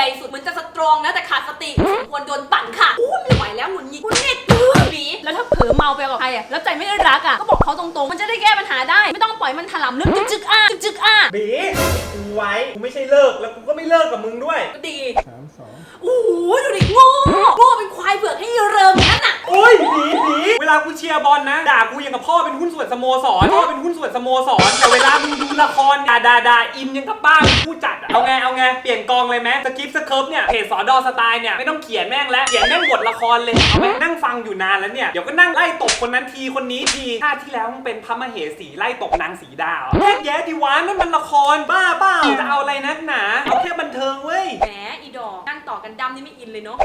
หญ่สุดเหมือนจะสตรองนะแต่ขาดสติสมควรโดนปั่นค่ะอู้ไม่ไหวแล้วหงุดหงิดหงุดหงิดหนีแล้วถ้าเผลอเมาไปกับใครอะแล้วใจไม่รักอะก็บอกเขาตรงๆ มันจะได้แก้ปัญหาได้ ไม่ต้องปล่อยมันถลำลึกจึกจึกๆอ้าจึกจึกๆอ้าบีกูไว้ กูไม่ใช่เลิก แล้วกูก็ไม่เลิกกับมึงด้วยก็ดีสามสองโอ้โหดูดิโง่โง่เป็นควายเผือกให้เริม ลากูเชียร์บอลนะด่ากูยังกับพ่อเป็นหุ้นส่วนสโมสรพ่อเป็นหุ้นส่วนสโมสรแต่เวลามึงดูละครด่าด่าด่าอินยังกับป้าเป็นผู้จัดอะเอาไงเอาไงเปลี่ยนกองเลยไหมสกิปสเคิร์ฟเนี่ยเพจสอดอสไตล์เนี่ยไม่ต้องเขียนแม่งแล้วเขียนแม่งบทละครเลยเอาไหมนั่งฟังอยู่นานแล้วเนี่ยเดี๋ยวก็นั่งไล่ตบคนนั้นทีคนนี้ทีชาติที่แล้วมึงเป็นพระมเหสีไล่ตบนางสีดาวแยกแยะดิวะนั่นมันละครบ้าเปล่าจะเอาอะไรนักหนาเอาแค่บันเทิงเว้ยแหมอีดอกนั่งต่อกันดำนี่ไม่อินเลยเนาะ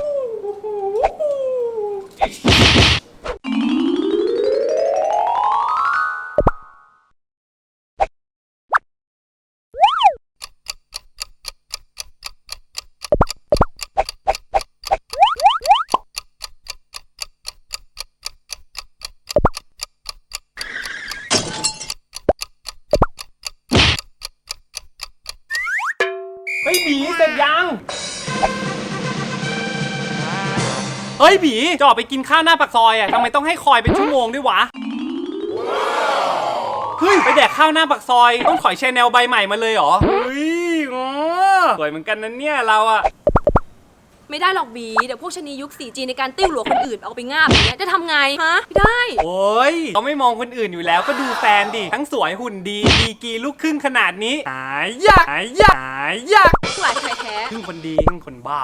เฮ้ยบีเสร็จยัง เฮ้ยบีจะออกไปกินข้าวหน้าปากซอยอะทำไมต้องให้คอยเป็นชั่วโมงด้วยวะ เฮ้ย ไปแดกข้าวหน้าปากซอย ต้องถอยชแนลใบใหม่มาเลยเหรอ เฮ้ยอ๋อสวยเหมือนกันนะเนี่ยเราอะ ไม่ได้หรอกบี เดี๋ยวพวกชะนียุค 4G ในการติ้วหลัวคนอื่นเอาไปง่าบอย่างเงี้ยจะทำไงฮะไม่ได้ โอ้ยเขาไม่มองคนอื่นอยู่แล้วก็ดูแฟนดิ ทั้งสวยหุ่นดี ดีกรีลูกครึ่งขนาดนี้หายยากหายยากหายยากหลายไทยแท้ครึ่งคนดีครึ่งคนบ้า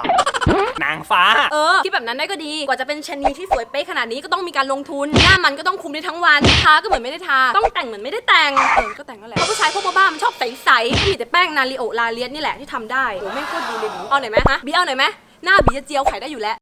นางฟ้า เออที่แบบนั้นได้ก็ดี กว่าจะเป็นชะนีที่สวยเป๊ะขนาดนี้ก็ต้องมีการลงทุน หน้ามันก็ต้องคุมได้ทั้งวัน ทาก็เหมือนไม่ได้ทา ต้องแต่งเหมือนไม่ได้แต่ง เออ ก็แต่งนั่นแหละเพราะผู้ชายพวกบ้าๆมันชอบใสๆก็มีแต่แป้งนาริโอลาเลียสนี่แหละที่ทำได้ โอ้แม่งโคตรดีเลยบีเอาหน่อยไหมฮะบีเอาหน่อยไหมหน้าบีจะเจียวไข่ได้อยู่แล้ว